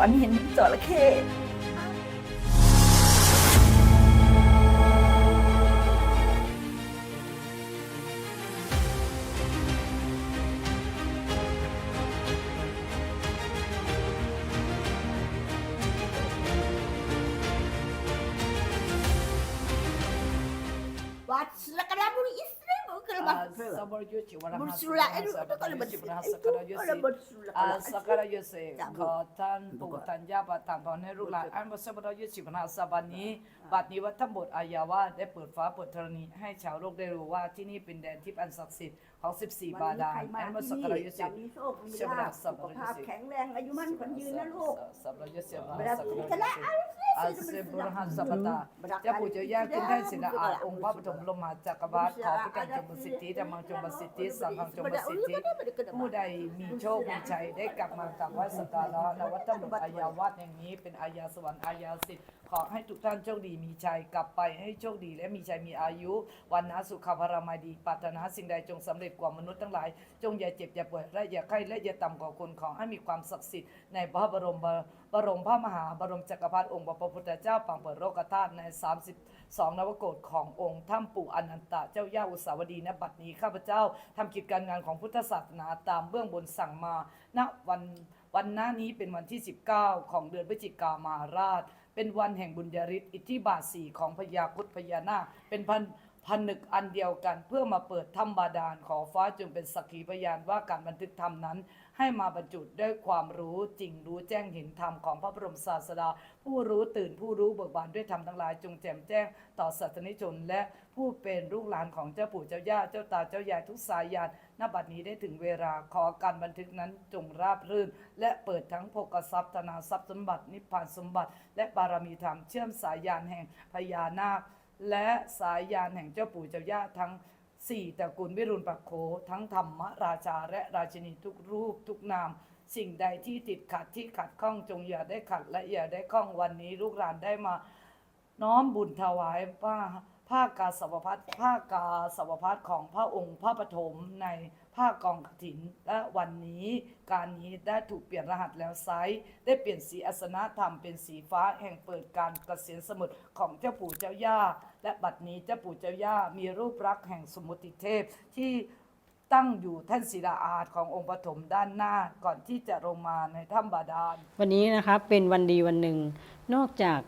ฝันเห็นจระเข้ Wat selekala bulu istri mu kalau Ah, bak Sabor yuchi wala Bersula itu itu kalau bersula itu kalau bersula อา kalau สักการะยศขอท่านปู่ท่านย่าประทานพรให้ลูกหลานอันบสบรยุสิบนาสบันนี้บัดนี้วัดทั้งหมดอายาวาสได้เปิดฟ้าเปิดธรณีให้ชาวโลกได้รู้ว่าที่นี่เป็นแดนที่อันศักดิ์สิทธิ์ของ 14 บาดาลอันบสกการะยศจะมีโชคมีลาภสุขภาพแข็งแรงอายุมั่นขวัญยืนนะลูกสับรยุสิบเวลาสักที่การะจะยละศอาเซบุรหันสัปตาเจ้าปู่เจ้าย่าขึ้นได้ศิลาอาองค์พระปฐมลมหาจักรวาลขอพระกันจงประสิทธิธรรมังจงประสิทธิสังฆังจงประสิทธิผู้ใดมีโชคมีชัยได้กลับมากราบไหว้สักการะณวัดตำรวจอายาวาสแห่งนี้เป็นอายาสวรรค์อายาสิทธิ์ขอให้ทุกท่านโชคดีมีชัยกลับไปให้โชคดีและมีชัยมีอายุ วันนะสุขภารามัยดีปรารถนาสิ่งใดจงสำเร็จกว่ามนุษย์ทั้งหลาย จงอย่าเจ็บอย่าป่วยและอย่าไข้และอย่าต่ำกว่าคนขอให้มีความศักดิ์สิทธิ์ในพระบรมบรมพระมหาบรมจักรพรรดิองค์พระพุทธเจ้าปังเปิดโลกธาตุใน 30 สองนวโกฏขององค์ถ้ำปู่อนันตะเจ้าย่าอุสาวดีณบัดนี้ข้าพเจ้าทำกิจการงานของพุทธศาสนาตามเบื้องบนสั่งมาณวันวันหน้านี้เป็นวันที่ 19 ของเดือนพฤศจิกามาราช เป็นวันแห่งบุญญาฤทธิ์อิทธิบาทสี่ของพญาคุดพญานาคเป็นพันพันนึกอันเดียวกันเพื่อมาเปิดถ้ำบาดาลขอฟ้าจึงเป็นสักขีพยานว่าการบันทึกธรรมนั้น ให้มาบรรจุด้วยความรู้จริงรู้แจ้งเห็นธรรมของพระบรมศาสดา ผู้รู้ตื่นผู้รู้เบิกบานด้วยธรรมทั้งหลายจงแจ่มแจ้งต่อสัตว์นิชนและผู้เป็นลูกหลานของเจ้าปู่เจ้าย่าเจ้าตาเจ้ายายทุกสายญาณณบัดนี้ได้ถึงเวลาขอการบันทึกนั้นจงราบรื่น และเปิดทั้งโภกทรัพย์ธนาทรัพย์สมบัตินิพพานสมบัติ และบารมีธรรมเชื่อมสายญาณแห่งพญานาค และสายญาณแห่งเจ้าปู่เจ้าย่าทั้ง สี่ตระกูลวิรุณปักโขทั้งธรรมราชาและราชินีทุกรูปทุกนาม สิ่งใดที่ติดขัดที่ขัดข้องจงอย่าได้ขัดและอย่าได้ข้องวันนี้ลูกหลานได้มา น้อมบุญถวายผ้าผ้ากาสาวพัดผ้ากาสาวพัดของพระองค์พระปฐมในผ้ากองกฐินและวันนี้การนี้ได้ถูกเปลี่ยนรหัสแล้วไซส์ได้เปลี่ยนสีอัสนะธรรมเป็นสีฟ้าแห่งเปิดการเกษียณสมุทรของเจ้าปู่เจ้าย่า และบัดนี้เจ้าปู่เจ้าย่ามีรูปลักษ์แห่งสมุติเทพที่ตั้งอยู่แท่านศิลาอาจขององค์ปฐมด้านหน้าก่อนที่จะลงมาในถ้ำบาดาล วันนี้นะครับเป็นวันดีวันหนึ่ง นอกจาก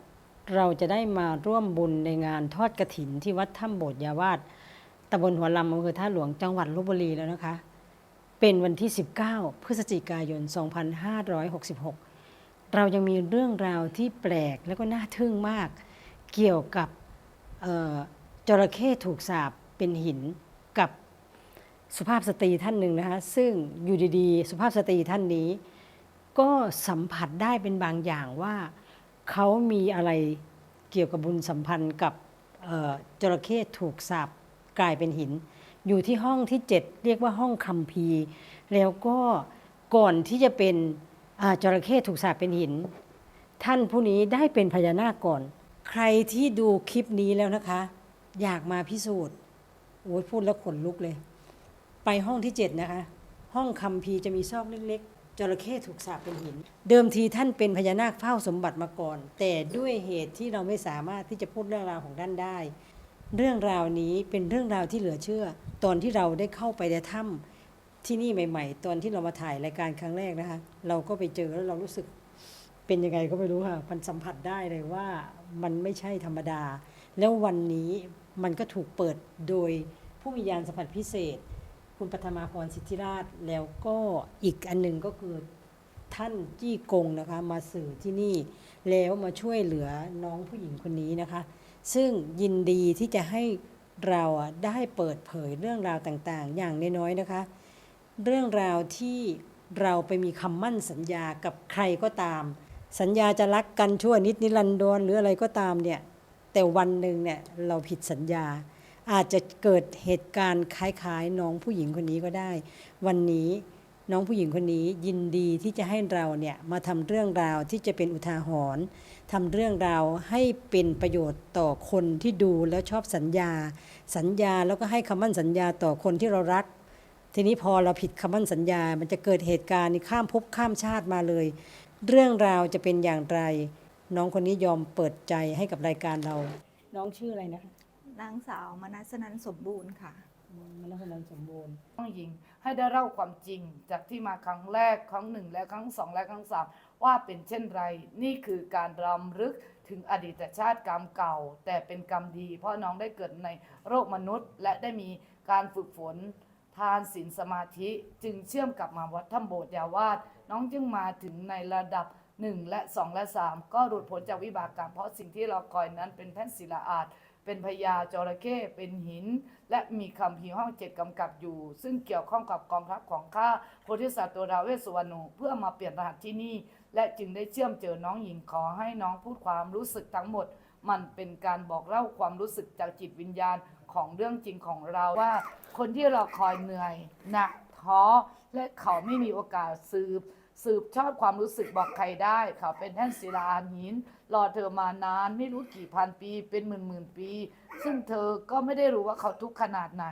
เราจะได้มาร่วมบุญในงานทอดกระถินที่วัดถ้ำโบสถ์ยาวาสตำบลหัวลำอำเภอท่าหลวงจังหวัดลบบุรีแล้วนะคะ เป็นวันที่ 19 พฤศจิกายน 2566 เรายังมีเรื่องราวที่แปลกและก็น่าทึ่งมาก เกี่ยวกับ จระเข้ถูกสาบเป็นหินกับสุภาพสตรีท่านหนึ่งนะคะซึ่งอยู่ดีๆ สุภาพสตรีท่านนี้ ก็สัมผัสได้เป็นบางอย่างว่าเขามีอะไรเกี่ยวกับบุญสัมพันธ์กับจระเข้ถูกสาบกลายเป็นหิน อยู่ที่ห้องที่ 7 เรียกว่าห้องคัมภีร์ แล้วก็ก่อนที่จะเป็นจระเข้ถูกสาบเป็นหิน ท่านผู้นี้ได้เป็นพญานาคก่อน ใครที่ดูคลิปนี้แล้วนะคะ อยากมาพิสูจน์โอ้ยพูดแล้วขนลุกเลย ไปห้องที่7นะคะ ห้องคัมภีจะมีซอกเล็กๆจระเข้ถูกสาปเป็นหิน เดิมทีท่านเป็นพญานาคเฝ้าสมบัติมาก่อน แต่ด้วยเหตุที่เราไม่สามารถที่จะพูดเรื่องราวของท่านได้ เรื่องราวนี้เป็นเรื่องราวที่เหลือเชื่อ ตอนที่เราได้เข้าไปในถ้ำที่นี่ใหม่ ๆ ตอนที่เรามาถ่ายรายการครั้งแรกนะคะ เราก็ไปเจอแล้วเรารู้สึกเป็นยังไงก็ไม่รู้ค่ะ มันสัมผัสได้เลยว่า มันไม่ใช่ธรรมดา แล้ววันนี้มันก็ถูกเปิดโดยผู้มียานสัมผัสพิเศษ คุณปฐมาพรสิทธิราช แล้วก็อีกอันหนึ่งก็คือท่านจี้กงนะคะมาสื่อที่นี่ แล้วมาช่วยเหลือน้องผู้หญิงคนนี้นะคะ ซึ่งยินดีที่จะให้เราได้เปิดเผยเรื่องราวต่างๆ อย่างน้อยๆนะคะ เรื่องราวที่เราไปมีคำมั่นสัญญากับใครก็ตาม สัญญาจะรักกันชั่วนิดนิรันดรหรืออะไรก็ตามเนี่ยแต่วันหนึ่งเนี่ยเราผิดสัญญา อาจจะเกิดเหตุการณ์คล้ายๆ น้องผู้หญิงคนนี้ก็ได้ วันนี้น้องผู้หญิงคนนี้ยินดีที่จะให้เราเนี่ยมาทำเรื่องราวที่จะเป็นอุทาหรณ์ทำเรื่องราวให้เป็นประโยชน์ต่อคนที่ดูแล้วชอบสัญญา สัญญาแล้วก็ให้คำมั่นสัญญาต่อคนที่เรารัก ทีนี้พอเราผิดคำมั่นสัญญา มันจะเกิดเหตุการณ์ข้ามภพข้ามชาติมาเลย เรื่องราวจะเป็นอย่างไร น้องคนนี้ยอมเปิดใจให้กับรายการเรา น้องชื่ออะไรนะคะนางสาวมนัสนันสมบูรณ์ค่ะ มนัสนันสมบูรณ์น้องหญิงให้ได้เล่าความจริงจากที่มาครั้งแรกครั้งหนึ่งและครั้งสองและครั้งสามว่าเป็นเช่นไร นี่คือการรำลึกถึงอดีตชาติกรรมเก่า แต่เป็นกรรมดี เพราะน้องได้เกิดในโลกมนุษย์ และได้มีการฝึกฝนทานศีลสมาธิจึงเชื่อมกลับมาวัดถ้ำโบสถ์ยาวาส น้องจึงมาถึงในระดับ 1 และ 2 และ 3 ก็หลุดพ้นจากวิบากกรรมเพราะสิ่งที่เราคอยนั้นเป็นแท่นศิลาอาจเป็นพญาจระเข้เป็นหิน และมีคำพีห้องเจ็ดกำกับอยู่ ซึ่งเกี่ยวข้องกับกองทัพของข้าโพธิสัตว์ตัวดาเวสุวรรณูเพื่อมาเปลี่ยนรหัสที่นี่ และจึงได้เชื่อมเจอน้องหญิงขอให้น้องพูดความรู้สึกทั้งหมด มันเป็นการบอกเล่าความรู้สึกจากจิตวิญญาณของเรื่องจริงของเราว่า คนที่เราคอยเหนื่อย หนักท้อ และเขาไม่มีโอกาสสืบ สืบชอบความรู้สึกบอกใครได้ เขาเป็นแท่นศิลาอาหิน รอเธอมานานไม่รู้กี่พันปีเป็นหมื่นหมื่นปี ซึ่งเธอก็ไม่ได้รู้ว่าเขาทุกข์ขนาดไหน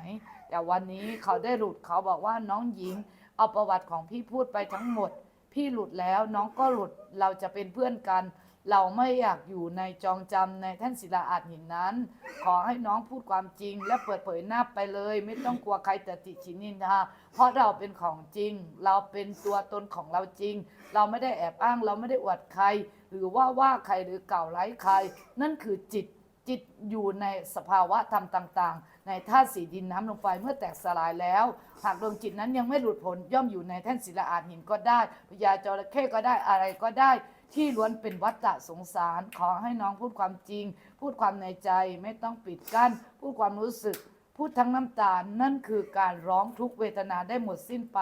แต่วันนี้เขาได้หลุดเขาบอกว่าน้องหญิง เอาประวัติของพี่พูดไปทั้งหมด พี่หลุดแล้วน้องก็หลุดเราจะเป็นเพื่อนกัน เราไม่อยากอยู่ในจองจำในแท่นศิลาอาจหินนั้น ขอให้น้องพูดความจริง และเปิดเผยหน้าไปเลย ไม่ต้องกลัวใครจะติชินนินทาเพราะเราเป็นของจริง เราเป็นตัวตนของเราจริง เราไม่ได้แอบอ้างเราไม่ได้อวดใคร หรือว่าว่าใครหรือเกล่าวไร้ใคร นั่นคือจิตจิตอยู่ในสภาวะธรรมต่าง ๆ ในธาตุสีดินน้ำลมไฟเมื่อแตกสลายแล้ว หากดวงจิตนั้นยังไม่หลุดพ้นย่อมอยู่ในแท่นศิลาอาจหินก็ได้พญาจระเข้ก็ได้อะไรก็ได้ ที่ล้วนเป็นวัฏฏะสงสาร ขอให้น้องพูดความจริง พูดความในใจไม่ต้องปิดกั้น พูดความรู้สึก พูดทั้งน้ำตา นั่นคือการร้องทุกเวทนาได้หมดสิ้นไป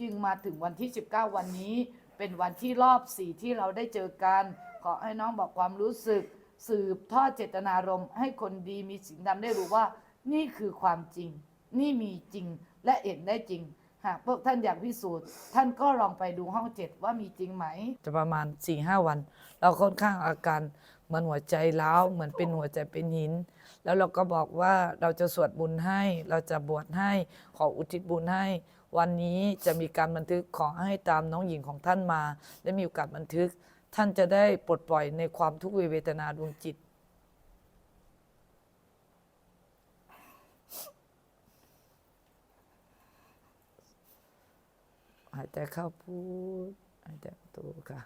จึงมาถึงวันที่ 19 วันนี้ เป็นวันที่รอบสี่ที่เราได้เจอกัน ขอให้น้องบอกความรู้สึก สืบทอดเจตนารมณ์ให้คนดีมีสิ่งดำได้รู้ว่า นี่คือความจริง นี่มีจริงและเห็นได้จริง หากพวกท่านอยากพิสูจน์ ท่านก็ลองไปดูห้องเจ็ดว่ามีจริงไหม จะประมาณ4ี่ห้าวัน เราค่อนข้างอาการเหมือนหัวใจล้าวเหมือนเป็นหัวใจเป็นหิน แล้วเราก็บอกว่าเราจะสวดบุญให้ เราจะบวชให้ขออุทิศบุญให้ วันนี้จะมีการบันทึกขอให้ตามน้องหญิงของท่านมา และมีโอกาสบันทึก ท่านจะได้ปลดปล่อยในความทุกขเวทนาดวงจิต หายใจเข้าพูดหายใจออกโทค่ะ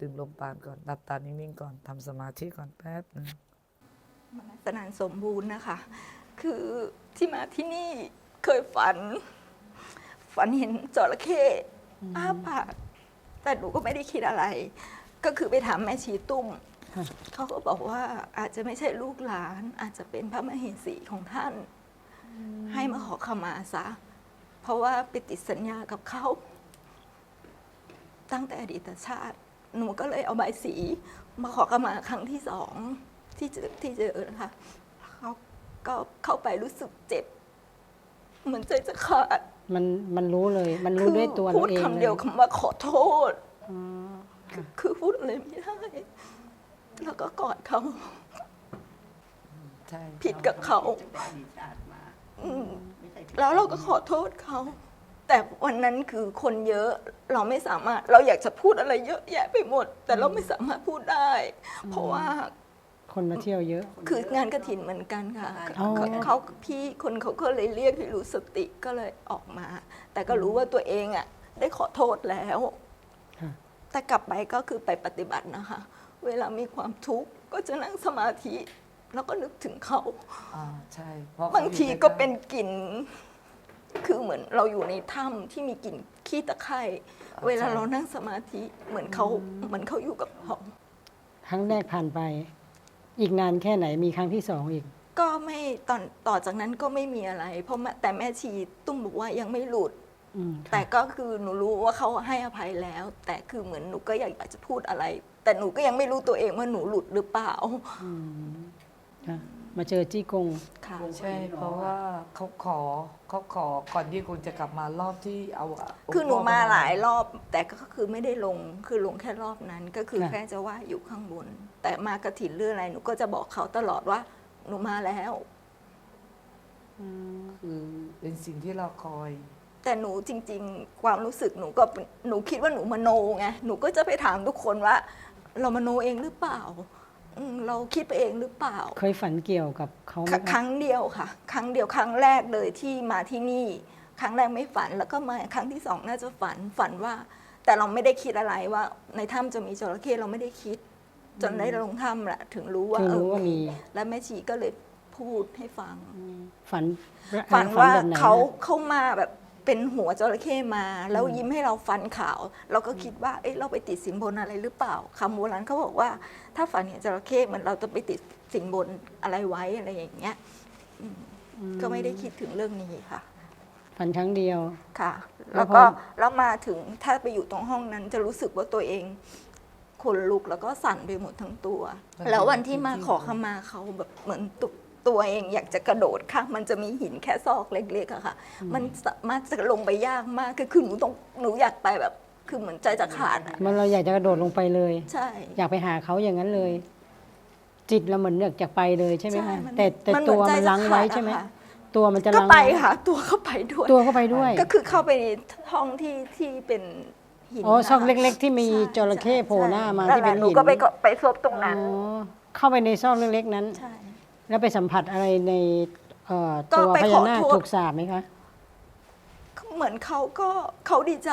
ดึงลมปานก่อนหลับตานิ่งๆก่อนทำสมาธิก่อนแป๊บหนึงมนัสนันสมบูรณ์นะคะ คือที่มาที่นี่เคยฝัน ฝันเห็นจระเข้อ้าปากแต่หนูก็ไม่ได้คิดอะไร ก็คือไปถามแม่ชีตุ้มค่ะเขาก็บอกว่าอาจจะไม่ใช่ลูกหลาน อาจจะเป็นพระมเหสีของท่าน ให้มาขอขมาซะ เพราะว่าไปติดสัญญากับเขา ตั้งแต่อดีตชาติ หนูก็เลยเอาใบายสี มาขอขมาครั้งที่สองที่เจอที่เจอนะคะเขาก็เข้าไปรู้สึกเจ็บ เหมือนใจจะขาดมันมันรู้เลย มันรู้ด้วยตัวพูเราดเองคำเลเดียวยคำว่าขอโทษอ๋อค่ะคือพูดอะไรไม่ได้ แล้วก็กอดเขาใช่ผิดกับเขาอืม แล้วเราก็ขอโทษเขา แต่วันนั้นคือคนเยอะเราไม่สามารถเราอยากจะพูดอะไรเยอะแยะไปหมด แต่เราไม่สามารถพูดได้ เพราะว่าคนมาเที่ยวเยอะ คืองานกระถินเหมือนกันค่ะอ๋อ เขาเขาพี่คนเขาก็เลยเรียกให้รู้สติก็เลยออกมา แต่ก็รู้ว่าตัวเองอะ ได้ขอโทษแล้ว ค่ะ แต่กลับไปก็คือไปปฏิบัตินะคะ เวลามีความทุกข์ก็จะนั่งสมาธิ แล้วก็นึกถึงเขา อ่าใช่เพราะบางทีก็เป็นกลิ่น คือเหมือนเราอยู่ในถ้ำที่มีกลิ่นขี้ตะไคร่เวลาเรานั่งสมาธิเหมือนเขาเหมือนเขาอยู่กับเราครั้งแรกผ่านไป อีกนานแค่ไหนมีครั้งที่สองอีก ก็ไม่ตอนต่อจากนั้นก็ไม่มีอะไร เพราะแม่แต่แม่ชีตุ้มบอกว่ายังไม่หลุด อืมค่ะแต่ก็คือหนูรู้ว่าเขาให้อภัยแล้ว แต่คือเหมือนหนูก็อยากจะพูดอะไร แต่หนูก็ยังไม่รู้ตัวเองว่าหนูหลุดหรือเปล่า อืม ค่ะมาเจอจี้กง ค่ะ ใช่ เพราะว่าเขาขอเขาขอก่อนที่คุณจะกลับมารอบที่เอาะคือหนูงค์พ่มาหลายรอบ แต่ก็คือไม่ได้ลงคือลงแค่รอบนั้นก็คือค่ะ แค่จะว่าอยู่ข้างบน แต่มากระถินเรื่องอะไรหนูก็จะบอกเขาตลอดว่า หนูมาแล้วคือเป็นสิ่งที่เราคอย แต่หนูจริง ๆ ความรู้สึกหนูก็เป็นหนูคิดว่าหนูมโนไงหนูก็จะไปถามทุกคนว่า เรามโนเองหรือเปล่า อืมเราคิดไปเองหรือเปล่า เคยฝันเกี่ยวกับเขาไหมคคะรั้งเดียวค่ะ ครั้งเดียวครั้งแรกเลยที่มาที่นี่ ครั้งแรกไม่ฝันแล้วก็มาครั้งที่สองน่าจะฝันฝันว่า แต่เราไม่ได้คิดอะไรว่า ในถ้ำจะมีจระเข้เราไม่ได้คิด จนได้ลงถ้ำแหละถึงรู้ว่าถึงเอรู้อว่ามีแล้วแม่ชีก็เลยพูดให้ฟัง ฝันฝันว่าแบบไหนเขานะ เข้ามาแบบ เป็นหัวจระเข้มา แล้วยิ้มให้เราฟันขาว เราก็คิดว่าเอ๊ะเราไปติดสินบนอะไรหรือเปล่าคำโบราณเขาบอกว่า ถ้าฝันเห็นจระเข้เหมือนเราจะไปติดสินบนอะไรไว้อะไรอย่างเงี้ยอืมก็ไม่ได้คิดถึงเรื่องนี้ค่ะ ฝันครั้งเดียว ค่ะ แล้แล้ววพอ ก็แล้วมาถึงถ้าไปอยู่ตรงห้องนั้นจะรู้สึกว่าตัวเองขนลุกแล้วก็สั่นไปหมดทั้งตัว แล้ววันที่มาขอขมาเขาแบบเหมือนตุ ตัวเองอยากจะกระโดดค่ะมันจะมีหินแค่ซอกเล็กๆอะค่ะ มันสามารถจะลงไปยากมากคือคือหนูต้องหนูอยากไปแบบ คือเหมือนใจจะขาดอะมันเราอยากจะกระโดดลงไปเลย ใช่อยากไปหาเขาอย่างนั้นเลย จิตเราเหมือนอยากจะไปเลยใช่ไหมใช่คะมันแต่แต่มันเหมืตัอนวใจมันจะลังไว้ขาดอะใช่ไหมค่ะตัวมันจะก็ลังไปว้ค่ะ ตัวก็ไปด้วย ตัวก็ไปด้วย ก็คือเข้าไปในห้องที่ที่เป็นหินอ๋อซอกนะคะเล็ก ๆ ที่มีใช่จระเข้โผล่หน้ามาใช่ที่เป็นหนูหินก็ไปก็ไปซบตรงนั้นอ๋อเข้าไปในซอกเล็กๆนั้นใช่ แล้วไปสัมผัสอะไรในเอ่อก็ตัวไปพขญาอนาคโทษ ถูกสาบไหมคะเหมือนเขาก็เขาดีใจ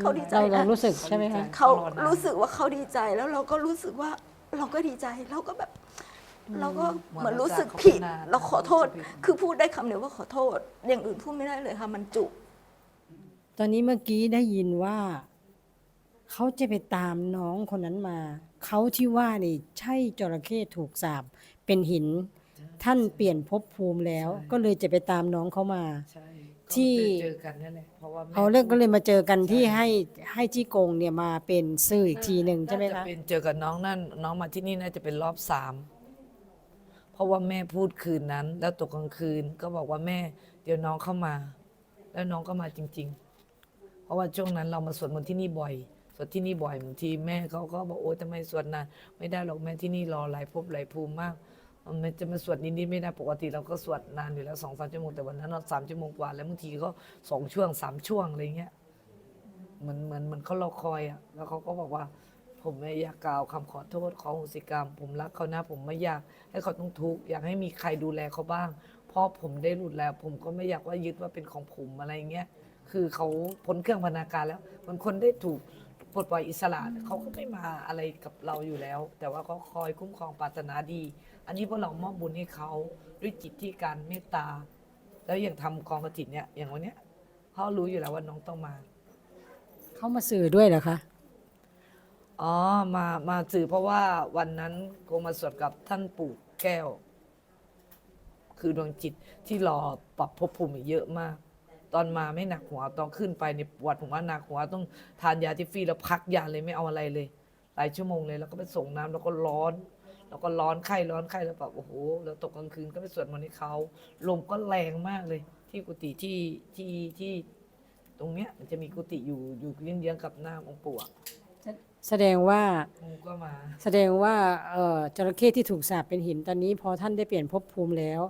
เขาดีใจเราเรานะรู้สึกใช่ไหมคะ เขารู้สึกว่าเขาดีใจแล้วเราก็รู้สึกว่าเราก็ดีใจเราก็แบบ เราก็เหมือนรู้สึกผิด เราขอโทษ คือพูดได้คำเดียวว่าขอโทษ อย่างอื่นพูดไม่ได้เลยค่ะ มันจุก ตอนนี้เมื่อกี้ได้ยินว่า เขาจะไปตามน้องคนนั้นมา เขาที่ว่านี่ใช่จระเข้ถูกสาบ เป็นหิน ท่านเปลี่ยนภพภูมิแล้วก็เลยจะไปตามน้องเขามา ใช่ที่เจอกันนั่นแหละเพราะว่าแม่เอาเรื่องก็เลยมาเจอกันที่ให้ให้จี้กงเนี่ยมาเป็นซื่ออีกทีหนึ่งใช่ไหมน่าคะจะเป็นเจอกับน้องนั่นน้องมาที่นี่น่าจะเป็นรอบสามเพราะว่าแม่พูดคืนนั้น แล้วตกกลางคืนก็บอกว่าแม่ เดี๋ยวน้องเข้ามา แล้วน้องก็มาจริง ๆ เพราะว่าช่วงนั้นเรามาสวดมนต์ที่นี่บ่อย สวดที่นี่บ่อยบางทีแม่เขาก็บอกโอ๊ยทำไมสวดนานไม่ได้หรอกแม่ที่นี่รอหลายภพหลายภูมิมาก มันจะมาสวดนิดๆไม่ได้ปกติเราก็สวดนานอยู่แล้วสองสามชั่วโมงแต่วันนั้นเราสามชั่วโมงกว่าแล้วบางทีก็สองช่วงสามช่วงอะไรเงี้ยเหมือนเหมือนเหมันเขารอคอยอะแล้วเขาก็บอกว่า ผมไม่อยากกล่าวคำขอโทษขอโหสิกรรม ผมรักเขานะ ผมไม่อยากให้เขาต้องทุกข์อยากให้มีใครดูแลเขาบ้างเพราะผมได้หลุดแล้ว ผมก็ไม่อยากว่ายึดว่าเป็นของผมอะไรเงี้ยคือเขาพ้นเครื่องพนนาการแล้วมันคนได้ถูกปลดปล่อยอิสระเขาก็ไม่มาอะไรกับเราอยู่แล้ว แต่ว่าเขาคอยคุ้มครองปรารถนาดี อันนี้พวกเรามอบบุญให้เขาด้วยจิตที่การเมตตา แล้วอย่างทำกองกระถินเนี่ยอย่างวันเนี้ยเขารู้อยู่แล้วว่าน้องต้องมา เขามาสื่อด้วยเหรอคะ อ๋อ มามาสื่อเพราะว่าวันนั้นคงมาสวดกับท่านปู่แก้ว คือดวงจิตที่รอปรับภพภูมิอีกเยอะมาก ตอนมาไม่หนักหัวตอนขึ้นไปในปวดผมว่าหนักหัวต้องทานยาที่ฟรีแล้วพักยาเลยไม่เอาอะไรเลย หลายชั่วโมงเลยแล้วก็ไปส่งน้ำแล้วก็ร้อน แล้วก็ร้อนไข้ร้อนไข้แล้วแบบโอ้โหแล้วตกกลางคืนก็ไปสวดมนต์ให้เขาลมก็แรงมากเลย ที่กุฏิที่ที่ที่ ตรงเนี้ยมันจะมีกุฏิอยู่อยู่เยื้องๆกับหน้าองค์ปู่อะแสดงว่างูก็มา แสดงว่าเอ่อจระเข้ที่ถูกสาปเป็นหินตอนนี้ พอท่านได้เปลี่ยนภพภูมิแล้ว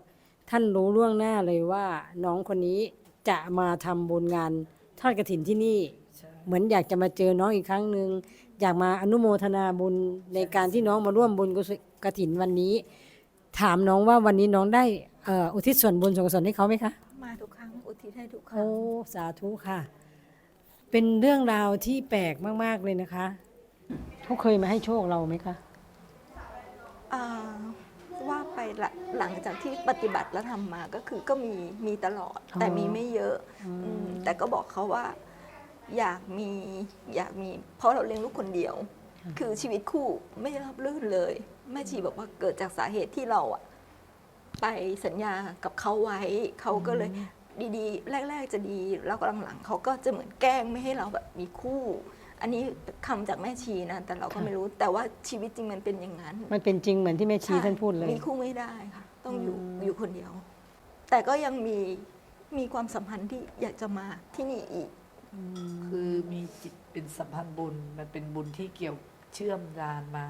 ท่านรู้ล่วงหน้าเลยว่า น้องคนนี้จะมาทำบุญงานทอดกระถินที่นี่ ใช่ เหมือนอยากจะมาเจอน้องอีกครั้งหนึ่ง อยากมาอนุโมทนาบุญในการที่น้องมาร่วมบุญกุศลกระถินวันนี้ ถามน้องว่าวันนี้น้องได้เอ่ออุทิศส่วนบุญส่วนกุศลให้เขาไหมคะมาทุกครั้งอุทิศให้ทุกครั้โอ้งสาธุค่ะ เป็นเรื่องราวที่แปลกมากๆเลยนะคะเขาเคยมาให้โชคเราไหมคะอ่าว่าไปละหลังจากที่ปฏิบัติแล้วทำมาก็คือก็มีมีตลอดอ๋อแต่มีไม่เยอะอืมอืมแต่ก็บอกเขาว่า อยากมีอยากมี เพราะเราเลี้ยงลูกคนเดียว คือชีวิตคู่ไม่รับรื่นเลย แม่ชีบอกว่าเกิดจากสาเหตุที่เราอะไปสัญญากับเขาไว้เขาก็เลยดีๆ แรก ๆ จะดีแล้วก็หลังๆเขาก็จะเหมือนแกล้งไม่ให้เราแบบมีคู่ อันนี้คำจากแม่ชีนะ แต่เราก็ไม่รู้แต่ว่าชีวิตจริงมันเป็นอย่างนั้น มันเป็นจริงเหมือนที่แม่ชีใช่ท่านพูดเลยมีคู่ไม่ได้ค่ะ ต้องอยู่อืมอยู่คนเดียว แต่ก็ยังมีมีความสัมพันธ์ที่อยากจะมาที่นี่อีก คือมีจิตเป็นสัมพันธ์บุญ มันเป็นบุญที่เกี่ยวเชื่อมดานมา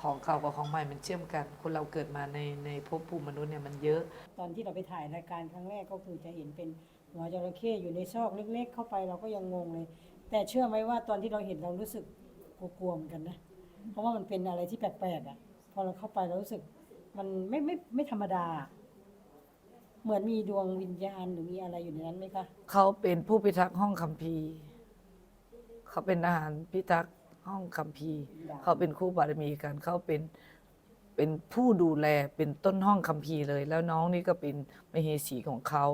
ของเก่ากับของใหม่มันเชื่อมกัน คนเราเกิดมาในในภพภูมิมนุษย์เนี่ยมันเยอะ ตอนที่เราไปถ่ายรายการครั้งแรกก็คือจะเห็นเป็นหัวจระเข้อยู่ในซอกเล็ก ๆ เข้าไปเราก็ยังงงเลย แต่เชื่อไหมว่าตอนที่เราเห็นเรารู้สึกกลัวๆเหมือนกันนะ เพราะว่ามันเป็นอะไรที่แปลกๆอะ พอเราเข้าไปเรารู้สึกมันไม่ไม่ไม่ธรรมดา เหมือนมีดวงวิญญาณหรือมีอะไรอยู่ในนั้นไหมคะ เขาเป็นผู้พิทักษ์ห้องคัมภีร์เขาเป็นทหารพิทักษ์ห้องคัมภีร์เขาเป็นคู่บารมีกันเขาเป็นเป็นผู้ดูแลเป็นต้นห้องคัมภีร์เลย แล้วน้องนี่ก็เป็นมเหสีของเขา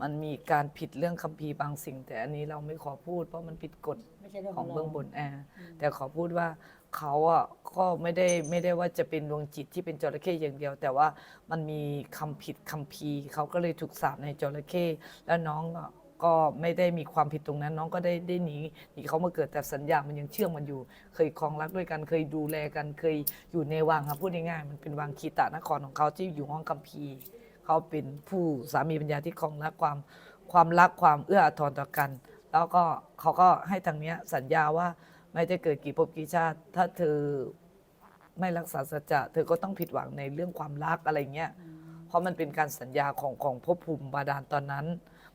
มันมีการผิดเรื่องคัมภีร์บางสิ่ง แต่อันนี้เราไม่ขอพูด เพราะมันผิดกฎไม่ใช่เรื่องขขอองงเรา เบื้องบนแอร์แต่ขอพูดว่า เขาอะก็ไม่ได้ไม่ได้ว่าจะเป็นดวงจิตที่เป็นจระเข้อย่างเดียว แต่ว่ามันมีคำผิดคำพีเขาก็เลยถูกสาปในจระเข้แล้วน้องก็ไม่ได้มีความผิดตรงนั้น น้องก็ได้ได้หนีหนีเขามาเกิดแต่สัญญามันยังเชื่อมมันอยู่ เคยครองรักด้วยกันเคยดูแลกันเคยอยู่ในวังครับพูดง่ายๆมันเป็นวังคีตานครของเขาที่อยู่ห้องคัมภีร์เขาเป็นผู้สามีปัญญาที่ครองรักความความรักความเอื้ออาทรต่อกัน แล้วก็เขาก็ให้ทางเนี้ยสัญญาว่า ไม่จะเกิดกี่ภพกี่ชาติ ถ้าเธอไม่รักษาสัจจะเธอก็ต้องผิดหวังในเรื่องความรักอะไรเงี้ยเพราะมันเป็นการสัญญาของของภพภูมิบาดาลตอนนั้น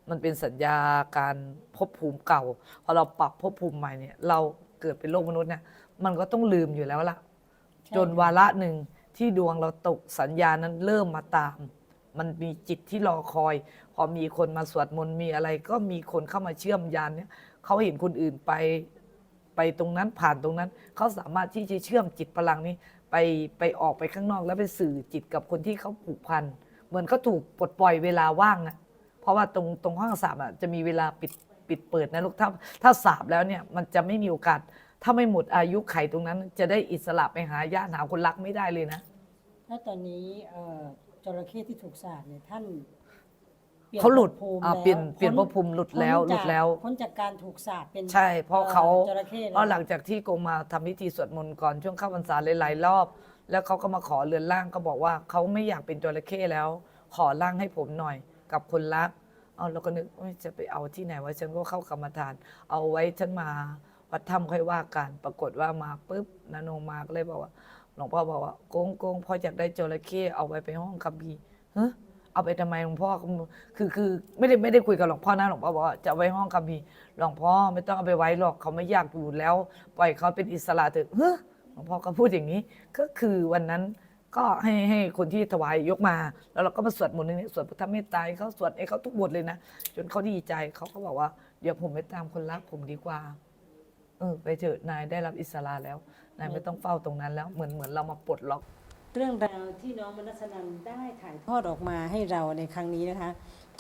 มันเป็นสัญญาการภพภูมิเก่าพอเราปรับภพภูมิใหม่เนี่ย เราเกิดเป็นโลกมนุษย์เนี่ยมันก็ต้องลืมอยู่แล้วล่ะ จนวาระหนึ่งที่ดวงเราตกสัญญานั้นเริ่มมาตาม มันมีจิตที่รอคอย พอมีคนมาสวดมนต์มีอะไร ก็มีคนเข้ามาเชื่อมยานเนี่ยเขาเห็นคนอื่นไป ไปตรงนั้นผ่านตรงนั้น เขาสามารถที่จะเชื่อมจิตพลังนี้ ไปไปออกไปข้างนอกแล้วไปสื่อจิตกับคนที่เขาผูกพันเหมือนเขาถูกปลดปล่อยเวลาว่างอะเพราะว่าตรงตรงห้องสาบอะจะมีเวลาปิดปิดเปิดนะลูกถ้าถ้าสาบแล้วเนี่ยมันจะไม่มีโอกาส ถ้าไม่หมดอายุไขตรงนั้น จะได้อิสระไปหาญาติหาคนรักไม่ได้เลยนะแล้วตอนนี้เอ่อจระเข้ที่ถูกสาปเนี่ยท่าน เขาหลุดภพภูมิอ่าแล้วเปลี่ยนเปลี่ยนพ้ภพภูมิหลุดแล้วพ้นหลุดจากแล้ว พ้นจากการถูกสาปเป็นใช่เพราะเขาจระเข้เพราะหลังจากที่โกงมาทำพิธีสวดมนต์ก่อนช่วงเข้าพรรษาหลายๆรอบ แล้วเขาก็มาขอเรือนร่างก็บอกว่าเขาไม่อยากเป็นจระเข้แล้ว ขอร่างให้ผมหน่อยกับคนรักเอาเราก็นึกเอ้ยจะไปเอาที่ไหนวะฉันก็เข้ากรรมฐาน เอาไว้ฉันมาวัดถ้ำค่อยว่ากันปรากฏว่ามาปุ๊บนาโนมาก็เลยบอกว่า หลวงพ่อบอกว่าโกงโกงพ่ออยากได้จระเข้เอาไว้ไปห้องคัมภีร์เฮ้ เอาไปทำไมหลวงพ่อคือคือไม่ได้ไม่ได้คุยกับหลวงพ่อนะหลวงพ่อบอกว่าจะไว้ห้องคัมภีร์หลวงพ่อไม่ต้องเอาไปไว้หรอกเขาไม่อยากอยู่แล้ว ปล่อยเขาเป็นอิสระเถอะเฮ้หลวงพ่อก็พูดอย่างนี้ ก็คือวันนั้นก็ให้ให้คนที่ถวายยกมา แล้วเราก็มาสวดมนต์นี้สวดพุทธเมตตาเขาสวดให้เขาทุกบทเลยนะจนเขาดีใจเขาก็บอกว่าเดี๋ยวผมไปตามคนรักผมดีกว่าเออไปเถอะนายได้รับอิสระแล้วนายไม่ต้องเฝ้าตรงนั้นแล้วเหมือนเหมือนเรามาปลดล็อก เรื่องราวที่น้องมนัสนันได้ถ่ายทอดออกมาให้เราในครั้งนี้นะคะ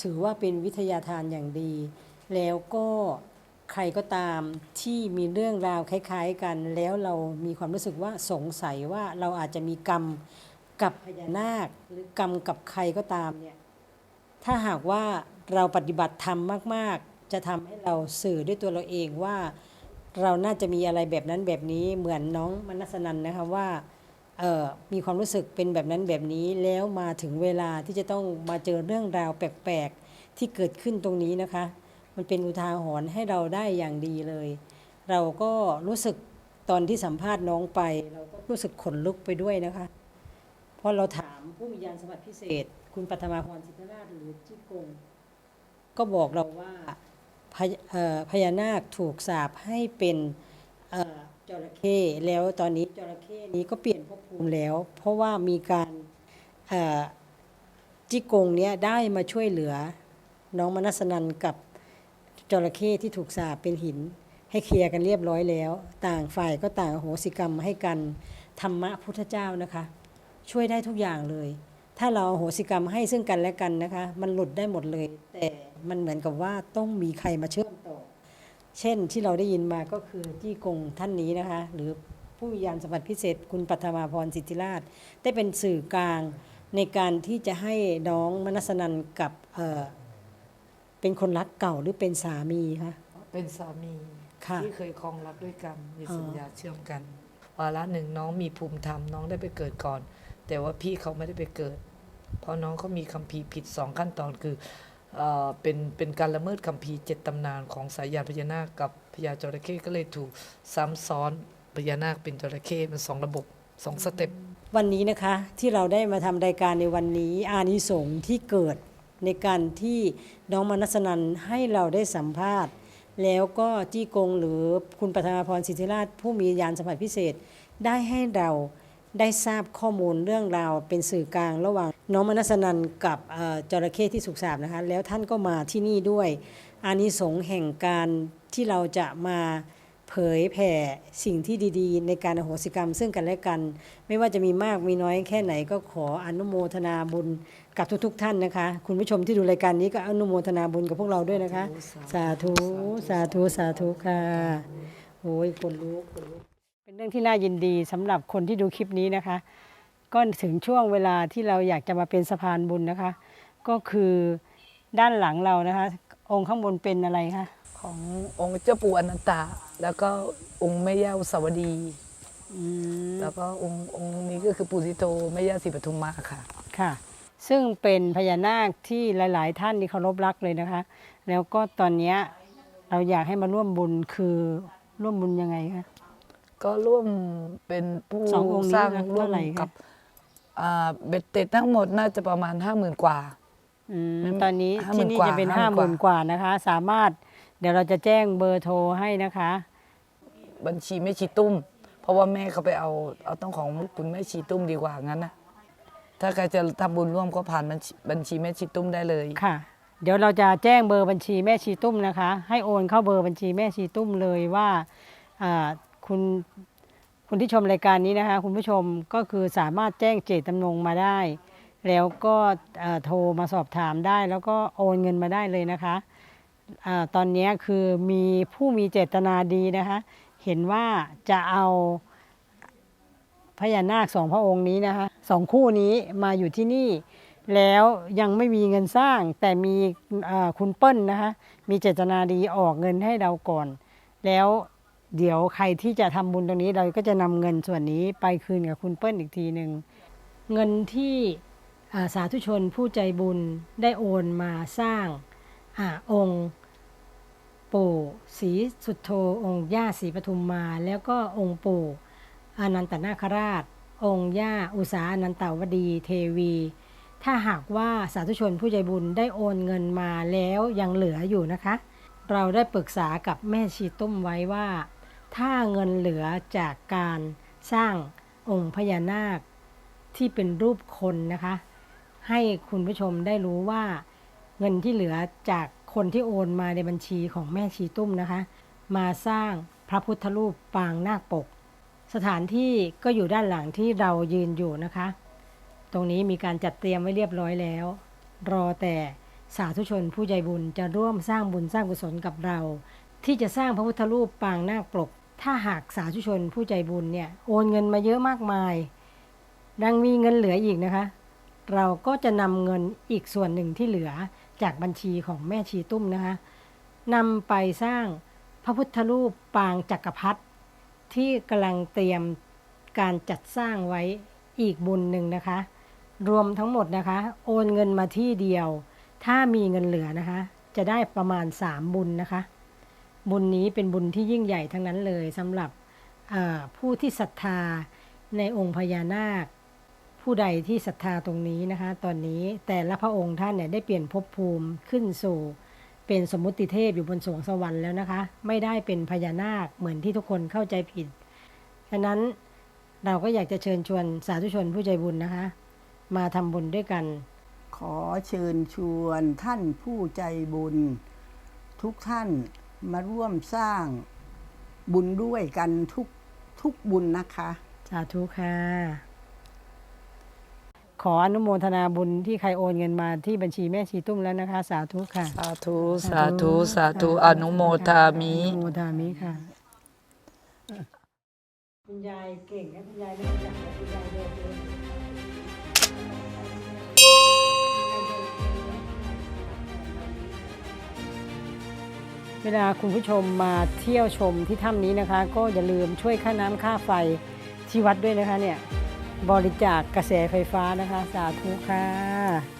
ถือว่าเป็นวิทยาทานอย่างดี แล้วก็ใครก็ตามที่มีเรื่องราวคล้ายๆกัน แล้วเรามีความรู้สึกว่าสงสัยว่าเราอาจจะมีกรรมกับพญานาคหรือกรรมกับใครก็ตามเนี่ยถ้าหากว่าเราปฏิบัติธรรมมาก ๆ จะทำให้เราสื่อด้วยตัวเราเองว่า เราน่าจะมีอะไรแบบนั้นแบบนี้เหมือนน้องมนัสนันนะคะว่า มีความรู้สึกเป็นแบบนั้นแบบนี้แล้วมาถึงเวลาที่จะต้องมาเจอเรื่องราวแปลกๆที่เกิดขึ้นตรงนี้นะคะ มันเป็นอุทาหรณ์ให้เราได้อย่างดีเลย เราก็รู้สึกตอนที่สัมภาษณ์น้องไป เราก็รู้สึกขนลุกไปด้วยนะคะ เพราะเราถามผู้มียานสมบัติพิเศษ คุณปัทมาพรสิทธราชหรือจิกง ก็บอกเราว่าพญเอ่อพญานาคถูกสาปให้เป็น จระเข้แล้วตอนนี้จระเข้นี้ก็เปลี่ยนภพภูมิแล้ว เพราะว่ามีการจิกงเนี้ยได้มาช่วยเหลือ น้องมนัสนันกับจระเข้ที่ถูกสาเป็นหิน ให้เคลียร์กันเรียบร้อยแล้ว ต่างฝ่ายก็ต่างอโหสิกรรมให้กันธรรมะพุทธเจ้านะคะ ช่วยได้ทุกอย่างเลย ถ้าเราอโหสิกรรมให้ซึ่งกันและกันนะคะ มันหลุดได้หมดเลย แต่มันเหมือนกับว่าต้องมีใครมาเชื่อมต่อ เช่นที่เราได้ยินมาก็คือที่กงท่านนี้นะคะ หรือผู้มียานสมบัติพิเศษ คุณปัทมาพรสิทธิราช ได้เป็นสื่อกลางในการที่จะให้น้องมนัสนันกับเอ่อเป็นคนรักเก่าหรือเป็นสามีคะเป็นสามีค่ะที่เคยครองรักด้วยกันมีอ๋อสัญญาเชื่อมกันวาระหนึ่งน้องมีภูมิธรรมน้องได้ไปเกิดก่อน แต่ว่าพี่เขาไม่ได้ไปเกิด เพราะน้องเขามีคัมภีร์ผิดสองขั้นตอนคือ เเป็นเป็นการละเมิดคัมภีร์เจ็ดตำนานของสายยานพญานาคกับพญาจระเข้ก็เลยถูกซ้ำซ้อนพญานาคเป็นจระเข้มันสองระบบสองสเต็ปวันนี้นะคะที่เราได้มาทำรายการในวันนี้อานิสงส์ที่เกิดในการที่น้องมนัสนันให้เราได้สัมภาษณ์ แล้วก็จี้กงหรือคุณปัทมาพรสิทธิราชผู้มียานสัมผัสพิเศษได้ให้เรา ได้ทราบข้อมูลเรื่องราวเป็นสื่อกลางระหว่างน้องมนัสนันกับเอ่อจระเข้ที่สุกสาบนะคะแล้วท่านก็มาที่นี่ด้วย อานิสงส์แห่งการที่เราจะมาเผยแผ่สิ่งที่ดี ๆ ในการอโหสิกรรมซึ่งกันและกัน ไม่ว่าจะมีมากมีน้อยแค่ไหนก็ขออนุโมทนาบุญกับทุกๆท่านนะคะ คุณผู้ชมที่ดูรายการนี้ก็อนุโมทนาบุญกับพวกเราด้วยนะคะ สาธุสาธุสาธุค่ะโอ้ยคนลุกคนลุกเป็นเรื่องที่น่ายินดีสำหรับคนที่ดูคลิปนี้นะคะ ก็ถึงช่วงเวลาที่เราอยากจะมาเป็นสะพานบุญนะคะ ก็คือด้านหลังเรานะคะ องค์ข้างบนเป็นอะไรคะขององค์เจ้าปู่อนันตาแล้วก็องค์แม่ย่าอุสาวดีอืมแล้วก็องค์องค์นี้ก็คือปู่สิโตแม่ย่าศรีปทุมมาค่ะค่ะ ซึ่งเป็นพญานาคที่หลาย ๆ ท่านนี่เคารพรักเลยนะคะ แล้วก็ตอนเนี้ยเราอยากให้มาร่วมบุญคือร่วมบุญยังไงคะ ก็ร่วมเป็นผู้สององค์นี้สร้างนะร่วมเท่าไหร่คะ กับอ่าเบ็ดเต็ดทั้งหมดน่าจะประมาณห้าหมื่นกว่า อืมไม่ตอนนี้50,000ที่นี่กว่าจะเป็นห้าห50,000มื่นกว่านะคะ สามารถเดี๋ยวเราจะแจ้งเบอร์โทรให้นะคะ บัญชีแม่ชีตุ้ม เพราะว่าแม่เขาไปเอาเอาต้องของคุณแม่ชีตุ้มดีกว่างั้นนะถ้าใครจะทำบุญร่วมก็ผ่านบัญชีบัญชีแม่ชีตุ้มได้เลย ค่ะ เดี๋ยวเราจะแจ้งเบอร์บัญชีแม่ชีตุ้มนะคะ ให้โอนเข้าเบอร์บัญชีแม่ชีตุ้มเลยว่าอ่า คุณคุณที่ชมรายการนี้นะคะ คุณผู้ชมก็คือสามารถแจ้งเจตจำนงมาได้ แล้วก็โทรมาสอบถามได้ แล้วก็โอนเงินมาได้เลยนะคะอาตอนนี้คือมีผู้มีเจตนาดีนะคะ เห็นว่าจะเอาพญานาคสองพระองค์นี้นะคะสองคู่นี้มาอยู่ที่นี่ แล้วยังไม่มีเงินสร้าง แต่มีคุณเปิ้ลนะคะ มีเจตนาดีออกเงินให้เราก่อน แล้ว เดี๋ยวใครที่จะทำบุญตรงนี้เราก็จะนำเงินส่วนนี้ไปคืนกับคุณเปิ้ลอีกทีหนึ่งเงินที่สาธุชนผู้ใจบุญได้โอนมาสร้างอองค์ปู่ศรีสุดโธองค์ย่าศรีปทุมมา แล้วก็องค์ปู่อนันตนาคราช องค์ย่าอุสาอนันตาวดีเทวี ถ้าหากว่าสาธุชนผู้ใจบุญได้โอนเงินมาแล้วยังเหลืออยู่นะคะ เราได้ปรึกษากับแม่ชีตุ้มไว้ว่า ถ้าเงินเหลือจากการสร้างองค์พญานาคที่เป็นรูปคนนะคะ ให้คุณผู้ชมได้รู้ว่าเงินที่เหลือจากคนที่โอนมาในบัญชีของแม่ชีตุ้มนะคะ มาสร้างพระพุทธรูปปางนาคปก สถานที่ก็อยู่ด้านหลังที่เรายืนอยู่นะคะ ตรงนี้มีการจัดเตรียมไว้เรียบร้อยแล้ว รอแต่สาธุชนผู้ใจบุญจะร่วมสร้างบุญสร้างกุศลกับเรา ที่จะสร้างพระพุทธรูปปางนาคปก ถ้าหากสาธุชนผู้ใจบุญเนี่ยโอนเงินมาเยอะมากมาย ดังมีเงินเหลืออีกนะคะ เราก็จะนำเงินอีกส่วนหนึ่งที่เหลือจากบัญชีของแม่ชีตุ้มนะคะนำไปสร้างพระพุทธรูปปางจักรพรรดิที่กำลังเตรียมการจัดสร้างไว้อีกบุญหนึ่งนะคะ รวมทั้งหมดนะคะ โอนเงินมาที่เดียว ถ้ามีเงินเหลือนะคะ จะได้ประมาณ 3 บุญนะคะ บุญนี้เป็นบุญที่ยิ่งใหญ่ทั้งนั้นเลยสำหรับผู้ที่ศรัทธาในองค์พญานาค ผู้ใดที่ศรัทธาตรงนี้นะคะ ตอนนี้แต่ละพระองค์ท่านเนี่ยได้เปลี่ยนภพภูมิขึ้นสู่เป็นสมมุติเทพอยู่บนสวงสวรรค์แล้วนะคะ ไม่ได้เป็นพญานาคเหมือนที่ทุกคนเข้าใจผิดฉะนั้นเราก็อยากจะเชิญชวนสาธุชนผู้ใจบุญนะคะ มาทำบุญด้วยกัน ขอเชิญชวนท่านผู้ใจบุญ ทุกท่าน มาร่วมสร้างบุญด้วยกันทุกทุกบุญนะคะ สาธุค่ะ ขออนุโมทนาบุญที่ใครโอนเงินมาที่บัญชีแม่ชีตุ้มแล้วนะคะ สาธุค่ะ สาธุสาธุสาธุอนุโมทามิอนุโมทามิค่ะ คุณยายเก่งนะคุณยายไม่รู้จักแต่คุณยายเดิน เวลาคุณผู้ชมมาเที่ยวชมที่ถ้ำนี้นะคะ ก็อย่าลืมช่วยค่าน้ำค่าไฟที่วัดด้วยนะคะเนี่ยบริจาคกระแสไฟฟ้านะคะ สาธุค่ะ